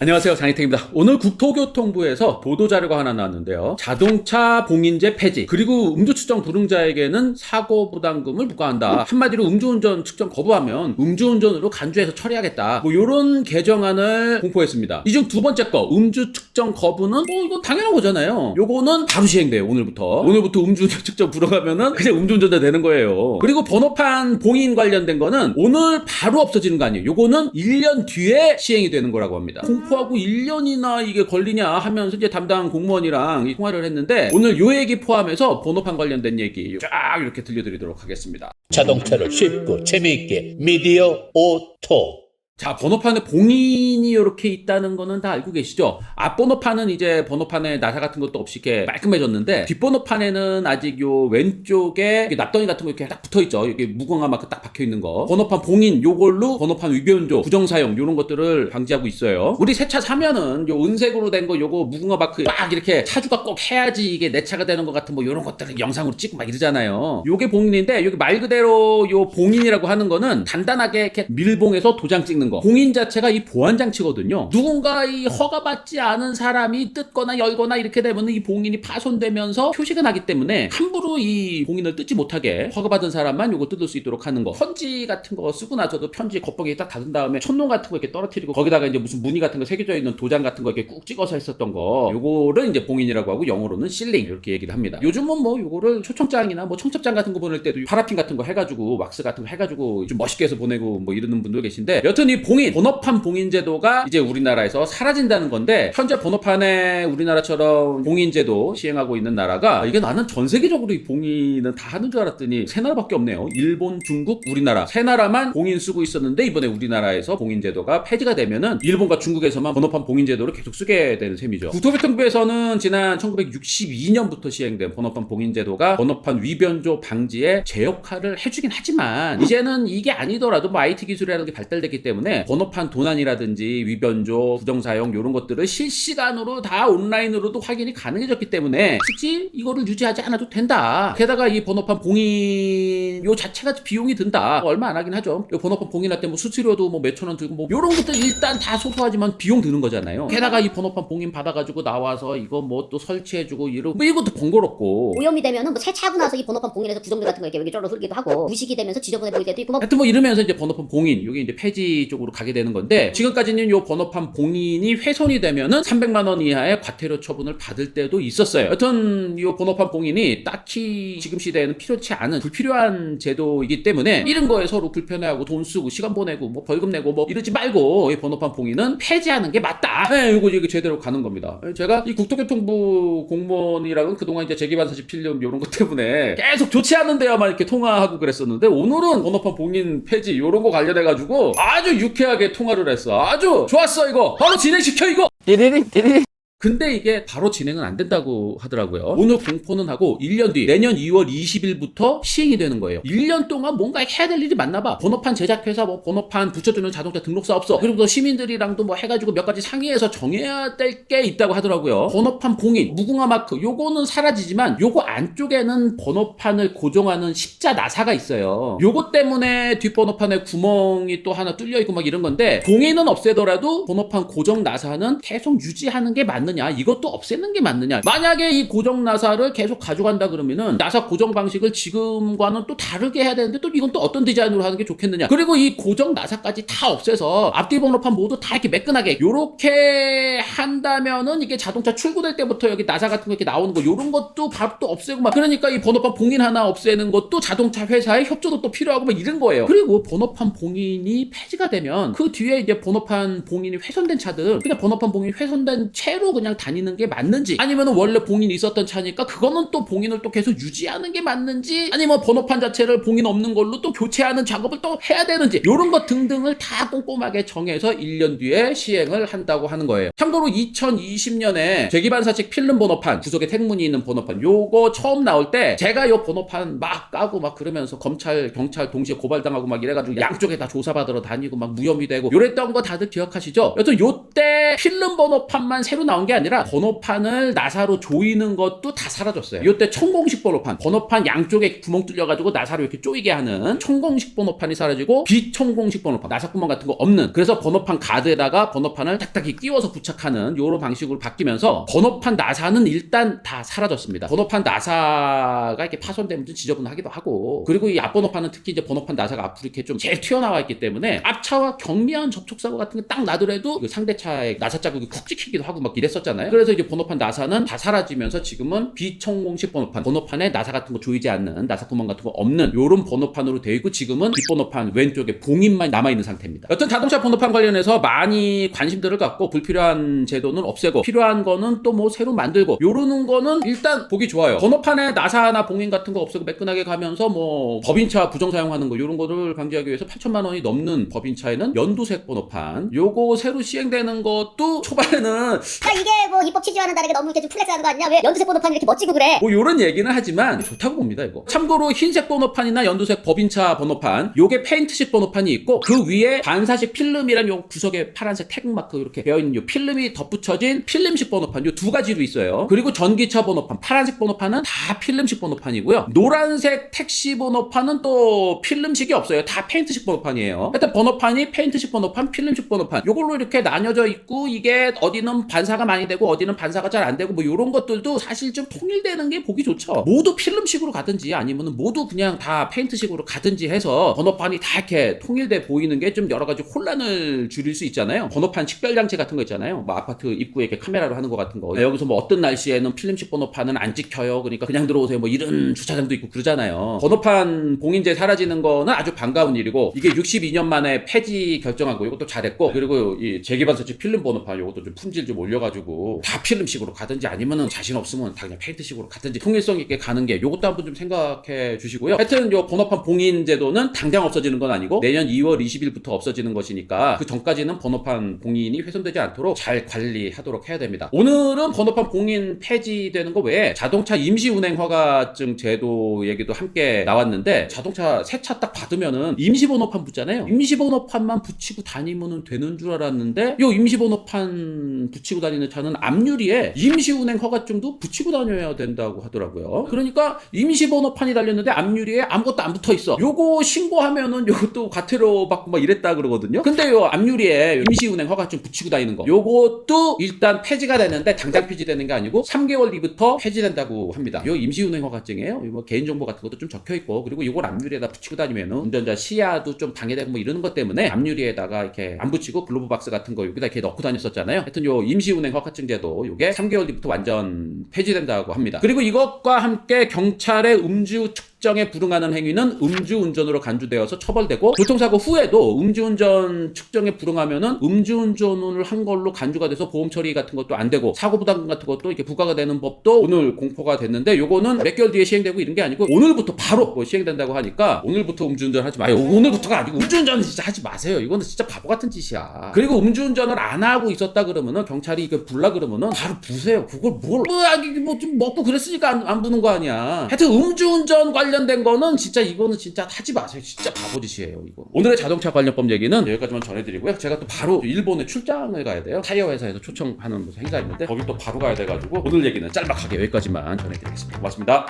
안녕하세요 장희택입니다. 오늘 국토교통부에서 보도자료가 하나 나왔는데요. 자동차 봉인제 폐지 그리고 음주측정 불응자에게는 사고부담금을 부과한다. 한마디로 음주운전 측정 거부하면 음주운전으로 간주해서 처리하겠다. 뭐 이런 개정안을 공포했습니다. 이 중 두 번째 거 음주 측정 거부는 뭐 이건 당연한 거잖아요. 요거는 바로 시행돼요 오늘부터. 오늘부터 음주운전 측정 불어가면은 그냥 음주운전자 되는 거예요. 그리고 번호판 봉인 관련된 거는 오늘 바로 없어지는 거 아니에요. 요거는 1년 뒤에 시행이 되는 거라고 합니다. 공포하고 1년이나 이게 걸리냐 하면서 이제 담당 공무원이랑 이 통화를 했는데 오늘 요 얘기 포함해서 번호판 관련된 얘기 쫙 이렇게 들려드리도록 하겠습니다. 자동차를 쉽고 재미있게 미디어 오토 자, 번호판에 봉인이 이렇게 있다는 거는 다 알고 계시죠? 앞번호판은 이제 번호판에 나사 같은 것도 없이 이렇게 깔끔해졌는데, 뒷번호판에는 아직 요 왼쪽에 납덩이 같은 거 이렇게 딱 붙어 있죠? 이렇게 무궁화 마크 딱 박혀 있는 거. 번호판 봉인 요걸로 번호판 위변조, 부정사용 요런 것들을 방지하고 있어요. 우리 새 차 사면은 요 은색으로 된 거 요거 무궁화 마크 막 이렇게 차주가 꼭 해야지 이게 내 차가 되는 것 같은 뭐 요런 것들을 영상으로 찍고 막 이러잖아요. 요게 봉인인데, 여기 말 그대로 요 봉인이라고 하는 거는 단단하게 이렇게 밀봉해서 도장 찍는 거. 봉인 자체가 이 보안 장치거든요. 누군가 이 허가받지 않은 사람이 뜯거나 열거나 이렇게 되면 이 봉인이 파손되면서 표시가 나기 때문에 함부로 이 봉인을 뜯지 못하게 허가받은 사람만 요거 뜯을 수 있도록 하는 거. 편지 같은 거 쓰고 나서도 편지 겉봉에 딱 닫은 다음에 촌농 같은 거 이렇게 떨어뜨리고 거기다가 이제 무슨 무늬 같은 거 새겨져 있는 도장 같은 거 이렇게 꾹 찍어서 했었던 거. 요거를 이제 봉인이라고 하고 영어로는 실링 이렇게 얘기를 합니다. 요즘은 뭐 요거를 초청장이나 뭐 청첩장 같은 거 보낼 때도 파라핀 같은 거 해가지고 왁스 같은 거 해가지고 좀 멋있게 해서 보내고 뭐 이러는 분들 계신데 여튼 이 봉인 번호판 봉인 제도가 이제 우리나라에서 사라진다는 건데 현재 번호판에 우리나라처럼 봉인 제도 시행하고 있는 나라가 이게 나는 전 세계적으로 이 봉인은 다 하는 줄 알았더니 세 나라밖에 없네요. 일본, 중국, 우리나라 세 나라만 봉인 쓰고 있었는데 이번에 우리나라에서 봉인 제도가 폐지가 되면은 일본과 중국에서만 번호판 봉인 제도를 계속 쓰게 되는 셈이죠. 국토교통부에서는 지난 1962년부터 시행된 번호판 봉인 제도가 번호판 위변조 방지에 제 역할을 해주긴 하지만 이제는 이게 아니더라도 뭐 IT 기술이라는 게 발달됐기 때문에 번호판 도난이라든지 위변조, 부정사용 이런 것들을 실시간으로 다 온라인으로도 확인이 가능해졌기 때문에 굳이 이거를 유지하지 않아도 된다. 게다가 이 번호판 봉인 요 자체가 비용이 든다. 뭐 얼마 안 하긴 하죠. 요 번호판 봉인할 때 뭐 수수료도 뭐 몇천 원 들고 뭐 요런 것들 일단 다 소소하지만 비용 드는 거잖아요. 게다가 이 번호판 봉인 받아가지고 나와서 이거 뭐 또 설치해주고 이러고 뭐 이것도 번거롭고 오염이 되면은 뭐 세차하고 나서 이 번호판 봉인해서 구정들 같은 거 이렇게 여기 쩔어 흐르기도 하고 무식이 되면서 지저분해 보일 때도 있고 뭐 하여튼 뭐 이러면서 이제 번호판 봉인, 이게 이제 폐지 쪽 으로 가게 되는 건데 지금까지는 요 번호판 봉인이 훼손이 되면은 300만 원 이하의 과태료 처분을 받을 때도 있었어요. 여튼 요 번호판 봉인이 딱히 지금 시대에는 필요치 않은 불필요한 제도이기 때문에 이런 거에 서로 불편해하고 돈 쓰고 시간 보내고 뭐 벌금 내고 뭐 이러지 말고 이 번호판 봉인은 폐지하는 게 맞다. 네, 요거 이게 제대로 가는 겁니다. 제가 이 국토교통부 공무원이랑은 그동안 이제 재기반 사실 필름 이런 것 때문에 계속 좋지 않은 데야만 이렇게 통화하고 그랬었는데 오늘은 번호판 봉인 폐지 요런 거 관련해 가지고 아주 유쾌하게 통화를 했어. 아주 좋았어 이거. 바로 진행시켜 이거. 띠리링 띠리링 근데 이게 바로 진행은 안 된다고 하더라고요. 오늘 공포는 하고 1년 뒤 내년 2월 20일부터 시행이 되는 거예요. 1년 동안 뭔가 해야 될 일이 많나 봐. 번호판 제작회사 뭐 번호판 붙여주는 자동차 등록사 없어. 그리고 또 시민들이랑도 뭐 해가지고 몇 가지 상의해서 정해야 될 게 있다고 하더라고요. 번호판 봉인, 무궁화 마크 요거는 사라지지만 요거 안쪽에는 번호판을 고정하는 십자 나사가 있어요. 요거 때문에 뒷번호판에 구멍이 또 하나 뚫려 있고 막 이런 건데 봉인은 없애더라도 번호판 고정 나사는 계속 유지하는 게 맞 느냐? 이것도 없애는 게 맞느냐? 만약에 이 고정 나사를 계속 가져간다 그러면은 나사 고정 방식을 지금과는 또 다르게 해야 되는데 또 이건 또 어떤 디자인으로 하는 게 좋겠느냐? 그리고 이 고정 나사까지 다 없애서 앞뒤 번호판 모두 다 이렇게 매끈하게 요렇게 한다면은 이게 자동차 출고될 때부터 여기 나사 같은 거 이렇게 나오는 거 요런 것도 바로 또 없애고 막 그러니까 이 번호판 봉인 하나 없애는 것도 자동차 회사의 협조도 또 필요하고 막 이런 거예요. 그리고 번호판 봉인이 폐지가 되면 그 뒤에 이제 번호판 봉인이 훼손된 차들 그냥 번호판 봉인이 훼손된 채로 그냥 다니는 게 맞는지 아니면 원래 봉인이 있었던 차니까 그거는 또 봉인을 또 계속 유지하는 게 맞는지 아니면 번호판 자체를 봉인 없는 걸로 또 교체하는 작업을 또 해야 되는지 요런 것 등등을 다 꼼꼼하게 정해서 1년 뒤에 시행을 한다고 하는 거예요. 참고로 2020년에 재기반사식 필름 번호판 구석에 택문이 있는 번호판 요거 처음 나올 때 제가 요 번호판 막 까고 막 그러면서 검찰 경찰 동시에 고발당하고 막 이래가지고 양쪽에 다 조사받으러 다니고 막 무혐의 되고 요랬던 거 다들 기억하시죠? 여튼 요때 필름 번호판만 새로 나온 나온 게 아니라 번호판을 나사로 조이는 것도 다 사라졌어요. 이때 총공식 번호판, 번호판 양쪽에 구멍 뚫려가지고 나사로 이렇게 조이게 하는 총공식 번호판이 사라지고 비총공식 번호판, 나사 구멍 같은 거 없는. 그래서 번호판 가드에다가 번호판을 딱딱 끼워서 부착하는 요런 방식으로 바뀌면서 번호판 나사는 일단 다 사라졌습니다. 번호판 나사가 이렇게 파손되면 좀 지저분하기도 하고 그리고 이 앞번호판은 특히 이제 번호판 나사가 앞으로 이렇게 좀 제일 튀어나와 있기 때문에 앞차와 경미한 접촉사고 같은 게 딱 나더라도 그 상대차의 나사 자국이 쿡 찍히기도 하고 막 이랬 었잖아요. 그래서 이제 번호판 나사는 다 사라지면서 지금은 비청공식 번호판, 번호판에 나사 같은 거 조이지 않는 나사 구멍 같은 거 없는 요런 번호판으로 되어 있고 지금은 뒷번호판 왼쪽에 봉인만 남아 있는 상태입니다. 여튼 자동차 번호판 관련해서 많이 관심들을 갖고 불필요한 제도는 없애고 필요한 거는 또 뭐 새로 만들고 요러는 거는 일단 보기 좋아요. 번호판에 나사나 봉인 같은 거 없애고 매끈하게 가면서 뭐 법인차 부정 사용하는 거 요런 거를 방지하기 위해서 8천만 원이 넘는 법인차에는 연두색 번호판 요거 새로 시행되는 것도 초반에는 그러니까 이게 뭐 입법 취지와는 다르게 너무 이렇게 좀 플렉스하는 거 아니냐? 왜 연두색 번호판 이렇게 멋지고 그래? 뭐 요런 얘기는 하지만 좋다고 봅니다 이거. 참고로 흰색 번호판이나 연두색 법인차 번호판 요게 페인트식 번호판이 있고 그 위에 반사식 필름이란 요 구석에 파란색 태극마크 이렇게 되어있는 요 필름이 덧붙여진 필름식 번호판 요 두 가지로 있어요. 그리고 전기차 번호판 파란색 번호판은 다 필름식 번호판이고요. 노란색 택시 번호판은 또 필름식이 없어요. 다 페인트식 번호판이에요. 하여튼 번호판이 페인트식 번호판 필름식 번호판 요걸로 이렇게 나뉘어져 있고 이게 어디는 반사가 많이 되고 어디는 반사가 잘 안 되고 뭐 요런 것들도 사실 좀 통일되는 게 보기 좋죠. 모두 필름식으로 가든지 아니면 모두 그냥 다 페인트식으로 가든지 해서 번호판이 다 이렇게 통일돼 보이는 게 좀 여러 가지 혼란을 줄일 수 있잖아요. 번호판 식별 장치 같은 거 있잖아요. 뭐 아파트 입구에 이렇게 카메라로 하는 거 같은 거. 여기서 뭐 어떤 날씨에는 필름식 번호판은 안 찍혀요. 그러니까 그냥 들어오세요. 뭐 이런 주차장도 있고 그러잖아요. 번호판 봉인제 사라지는 거는 아주 반가운 일이고 이게 62년 만에 폐지 결정하고 이것도 잘했고 그리고 이 재기반서치 필름 번호판 이것도 좀 품질 좀 올려가지고 다 필름식으로 가든지 아니면은 자신 없으면 다 그냥 페인트식으로 가든지 통일성 있게 가는 게 요것도 한번 좀 생각해 주시고요 하여튼 요 번호판 봉인 제도는 당장 없어지는 건 아니고 내년 2월 20일부터 없어지는 것이니까 그 전까지는 번호판 봉인이 훼손되지 않도록 잘 관리하도록 해야 됩니다 오늘은 번호판 봉인 폐지되는 거 외에 자동차 임시 운행 허가증 제도 얘기도 함께 나왔는데 자동차 새 차 딱 받으면은 임시 번호판 붙잖아요. 임시 번호판만 붙이고 다니면은 되는 줄 알았는데 요 임시 번호판 붙이고 다니는 차는 앞유리에 임시 운행 허가증도 붙이고 다녀야 된다고 하더라고요. 그러니까 임시 번호판이 달렸는데 앞유리에 아무것도 안 붙어 있어. 요거 신고하면은 요것도 과태료 받고 막 이랬다 그러거든요. 근데 요 앞유리에 임시 운행 허가증 붙이고 다니는 거 요것도 일단 폐지가 되는데 당장 폐지되는 게 아니고 3개월 뒤부터 폐지된다고 합니다. 요 임시 운행 허가증이에요. 뭐 개인정보 같은 것도 좀 적혀 있고 그리고 이걸 앞유리에다 붙이고 다니면은 운전자 시야도 좀 방해되고 뭐 이러는 것 때문에 앞유리에다가 이렇게 안 붙이고 글로브 박스 같은 거 여기다 이렇게 넣고 다녔었잖아요. 하여튼 요 임시 운행 허가 증 제도 요게 3개월 뒤부터 완전 폐지된다고 합니다. 그리고 이것과 함께 경찰의 음주 측정에 불응하는 행위는 음주운전으로 간주되어서 처벌되고 교통사고 후에도 음주운전 측정에 불응하면은 음주운전을 한 걸로 간주가 돼서 보험 처리 같은 것도 안 되고 사고 부담금 같은 것도 이렇게 부과가 되는 법도 오늘 공포가 됐는데 요거는 몇 개월 뒤에 시행되고 이런 게 아니고 오늘부터 바로 뭐 시행된다고 하니까 오늘부터 음주운전 하지 마요. 오늘부터가 아니고 음주운전 진짜 하지 마세요. 이거는 진짜 바보 같은 짓이야. 그리고 음주운전을 안 하고 있었다 그러면은 경찰이 이거 불라 그러면은 바로 부세요. 그걸 뭘 뭐좀 먹고 그랬으니까 안, 안 부는 거 아니야. 하여튼 음주운전 관련된 거는 진짜 이거는 진짜 하지 마세요. 진짜 바보 짓이에요. 이거. 오늘의 자동차 관련법 얘기는 여기까지만 전해드리고요. 제가 또 바로 일본에 출장을 가야 돼요. 타이어 회사에서 초청하는 행사 있는데 거기 또 바로 가야 돼가지고 오늘 얘기는 짤막하게 여기까지만 전해드리겠습니다. 고맙습니다.